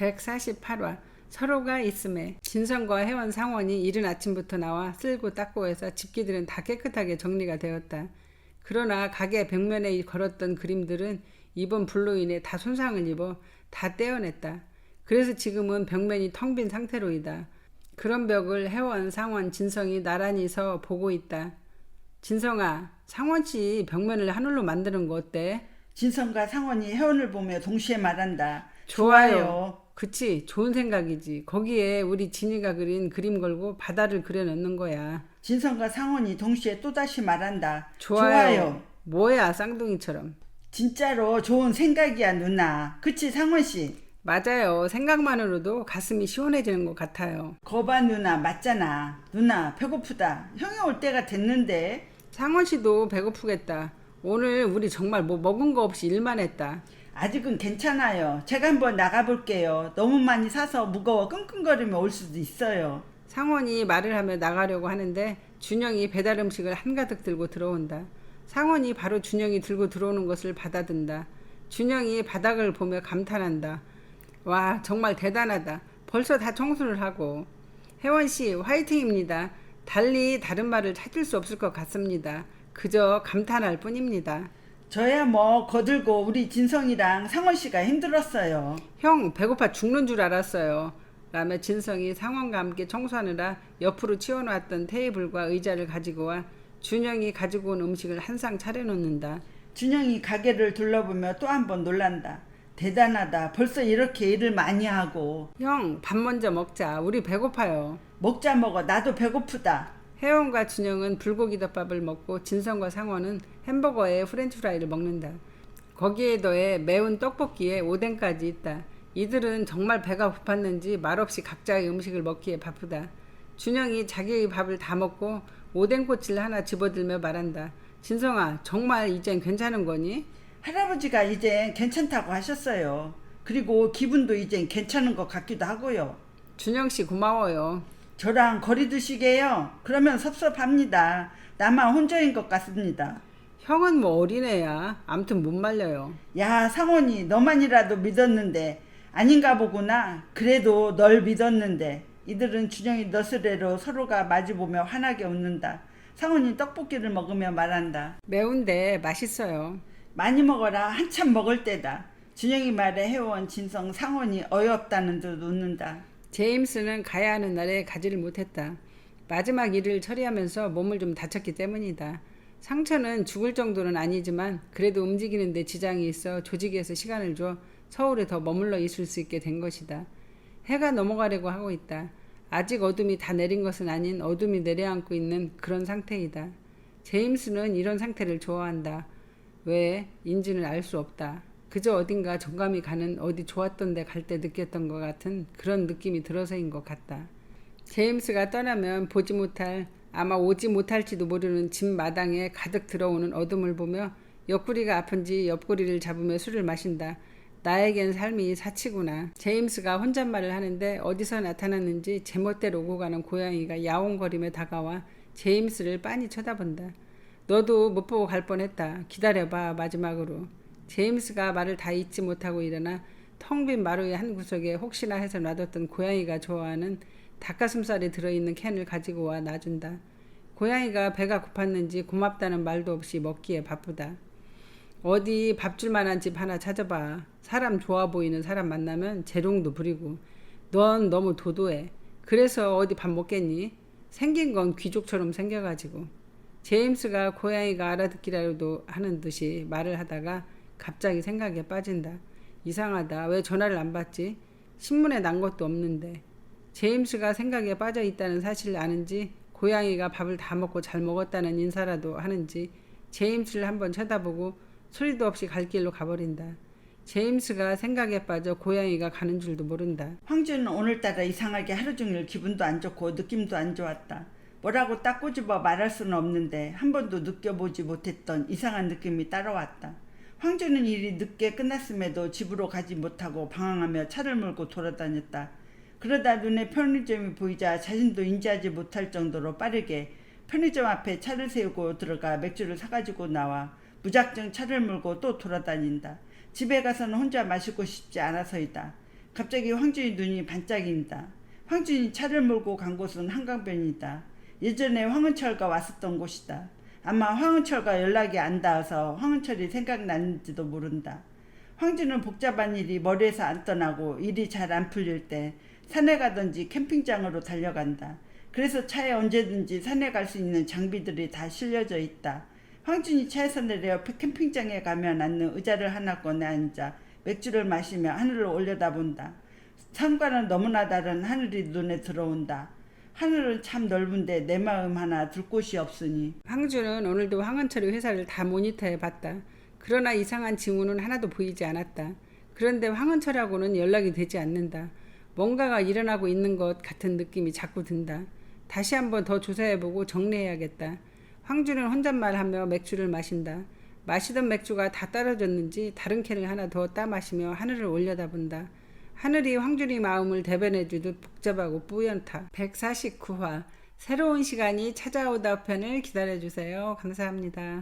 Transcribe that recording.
148화 서로가 있음에 진성과 회원 상원이 이른 아침부터 나와 쓸고 닦고 해서 집기들은 다 깨끗하게 정리가 되었다. 그러나 가게 벽면에 걸었던 그림들은 이번 불로 인해 다 손상을 입어 다 떼어냈다. 그래서 지금은 벽면이 텅 빈 상태로이다. 그런 벽을 회원, 상원, 진성이 나란히 서 보고 있다. 진성아, 상원 씨 벽면을 하늘로 만드는 거 어때? 진성과 상원이 회원을 보며 동시에 말한다. 좋아요. 그치, 좋은 생각이지. 거기에 우리 진이가 그린 그림 걸고 바다를 그려넣는 거야. 진성과 상원이 동시에 또다시 말한다. 좋아요. 뭐야, 쌍둥이처럼. 진짜로 좋은 생각이야 누나. 그치 상원 씨? 맞아요. 생각만으로도 가슴이 시원해지는 것 같아요. 거봐 누나 맞잖아. 누나 배고프다. 형이 올 때가 됐는데. 상원 씨도 배고프겠다. 오늘 우리 정말 뭐 먹은 거 없이 일만 했다. 아직은 괜찮아요. 제가 한번 나가볼게요. 너무 많이 사서 무거워 끙끙거리며 올 수도 있어요. 상원이 말을 하며 나가려고 하는데 준영이 배달 음식을 한가득 들고 들어온다. 상원이 바로 준영이 들고 들어오는 것을 받아든다. 준영이 바닥을 보며 감탄한다. 와, 정말 대단하다. 벌써 다 청소를 하고. 혜원 씨, 화이팅입니다. 달리 다른 말을 찾을 수 없을 것 같습니다. 그저 감탄할 뿐입니다. 저야 뭐 거들고 우리 진성이랑 상원 씨가 힘들었어요. 형, 배고파 죽는 줄 알았어요. 라며 진성이 상원과 함께 청소하느라 옆으로 치워놓았던 테이블과 의자를 가지고 와 준영이 가지고 온 음식을 한 상 차려놓는다. 준영이 가게를 둘러보며 또 한 번 놀란다. 대단하다. 벌써 이렇게 일을 많이 하고. 형, 밥 먼저 먹자. 우리 배고파요. 먹자 먹어. 나도 배고프다. 혜원과 준영은 불고기 덮밥을 먹고 진성과 상원은 햄버거에 프렌치 프라이를 먹는다. 거기에 더해 매운 떡볶이에 오뎅까지 있다. 이들은 정말 배가 고팠는지 말없이 각자의 음식을 먹기에 바쁘다. 준영이 자기의 밥을 다 먹고 오뎅꼬치를 하나 집어들며 말한다. 진성아, 정말 이젠 괜찮은 거니? 할아버지가 이젠 괜찮다고 하셨어요. 그리고 기분도 이젠 괜찮은 것 같기도 하고요. 준영 씨 고마워요. 저랑 거리 두시게요. 그러면 섭섭합니다. 나만 혼자인 것 같습니다. 형은 뭐 어린애야. 암튼 못 말려요. 야, 상원이 너만이라도 믿었는데 아닌가 보구나. 그래도 널 믿었는데 이들은 준영이 너스레로 서로가 마주보며 환하게 웃는다. 상원이 떡볶이를 먹으며 말한다. 매운데 맛있어요. 많이 먹어라. 한참 먹을 때다. 준영이 말에 해온 진성 상원이 어이없다는 듯 웃는다. 제임스는 가야 하는 날에 가지를 못했다. 마지막 일을 처리하면서 몸을 좀 다쳤기 때문이다. 상처는 죽을 정도는 아니지만 그래도 움직이는데 지장이 있어 조직에서 시간을 줘 서울에 더 머물러 있을 수 있게 된 것이다. 해가 넘어가려고 하고 있다. 아직 어둠이 다 내린 것은 아닌 어둠이 내려앉고 있는 그런 상태이다. 제임스는 이런 상태를 좋아한다. 왜? 인지는 알 수 없다. 그저 어딘가 정감이 가는 어디 좋았던 데 갈 때 느꼈던 것 같은 그런 느낌이 들어서인 것 같다. 제임스가 떠나면 보지 못할 아마 오지 못할지도 모르는 집 마당에 가득 들어오는 어둠을 보며 옆구리가 아픈지 옆구리를 잡으며 술을 마신다. 나에겐 삶이 사치구나. 제임스가 혼잣말을 하는데 어디서 나타났는지 제멋대로 오고 가는 고양이가 야옹거리며 다가와 제임스를 빤히 쳐다본다. 너도 못 보고 갈 뻔했다. 기다려봐 마지막으로. 제임스가 말을 다 잊지 못하고 일어나 텅 빈 마루의 한 구석에 혹시나 해서 놔뒀던 고양이가 좋아하는 닭가슴살이 들어있는 캔을 가지고 와 놔준다. 고양이가 배가 고팠는지 고맙다는 말도 없이 먹기에 바쁘다. 어디 밥 줄 만한 집 하나 찾아봐. 사람 좋아 보이는 사람 만나면 재롱도 부리고. 넌 너무 도도해. 그래서 어디 밥 먹겠니? 생긴 건 귀족처럼 생겨가지고. 제임스가 고양이가 알아듣기라도 하는 듯이 말을 하다가 갑자기 생각에 빠진다. 이상하다. 왜 전화를 안 받지? 신문에 난 것도 없는데. 제임스가 생각에 빠져 있다는 사실을 아는지 고양이가 밥을 다 먹고 잘 먹었다는 인사라도 하는지 제임스를 한번 쳐다보고 소리도 없이 갈 길로 가버린다. 제임스가 생각에 빠져 고양이가 가는 줄도 모른다. 황주는 오늘따라 이상하게 하루 종일 기분도 안 좋고 느낌도 안 좋았다. 뭐라고 딱 꼬집어 말할 수는 없는데 한 번도 느껴보지 못했던 이상한 느낌이 따라왔다. 황주는 일이 늦게 끝났음에도 집으로 가지 못하고 방황하며 차를 몰고 돌아다녔다. 그러다 눈에 편의점이 보이자 자신도 인지하지 못할 정도로 빠르게 편의점 앞에 차를 세우고 들어가 맥주를 사가지고 나와 무작정 차를 몰고 또 돌아다닌다. 집에 가서는 혼자 마시고 싶지 않아서이다. 갑자기 황준이 눈이 반짝인다. 황준이 차를 몰고 간 곳은 한강변이다. 예전에 황은철과 왔었던 곳이다. 아마 황은철과 연락이 안 닿아서 황은철이 생각났는지도 모른다. 황준은 복잡한 일이 머리에서 안 떠나고 일이 잘 안 풀릴 때 산에 가든지 캠핑장으로 달려간다. 그래서 차에 언제든지 산에 갈 수 있는 장비들이 다 실려져 있다. 황준이 차에서 내려 캠핑장에 가면 앉는 의자를 하나 꺼내 앉아 맥주를 마시며 하늘을 올려다본다. 산과는 너무나 다른 하늘이 눈에 들어온다. 하늘은 참 넓은데 내 마음 하나 둘 곳이 없으니 황주는 오늘도 황은철의 회사를 다 모니터해 봤다. 그러나 이상한 징후는 하나도 보이지 않았다. 그런데 황은철하고는 연락이 되지 않는다. 뭔가가 일어나고 있는 것 같은 느낌이 자꾸 든다. 다시 한번 더 조사해보고 정리해야겠다. 황주는 혼잣말하며 맥주를 마신다. 마시던 맥주가 다 떨어졌는지 다른 캔을 하나 더 따 마시며 하늘을 올려다본다. 하늘이 황준이 마음을 대변해주듯 복잡하고 뿌연타. 149화 새로운 시간이 찾아오다 편을 기다려주세요. 감사합니다.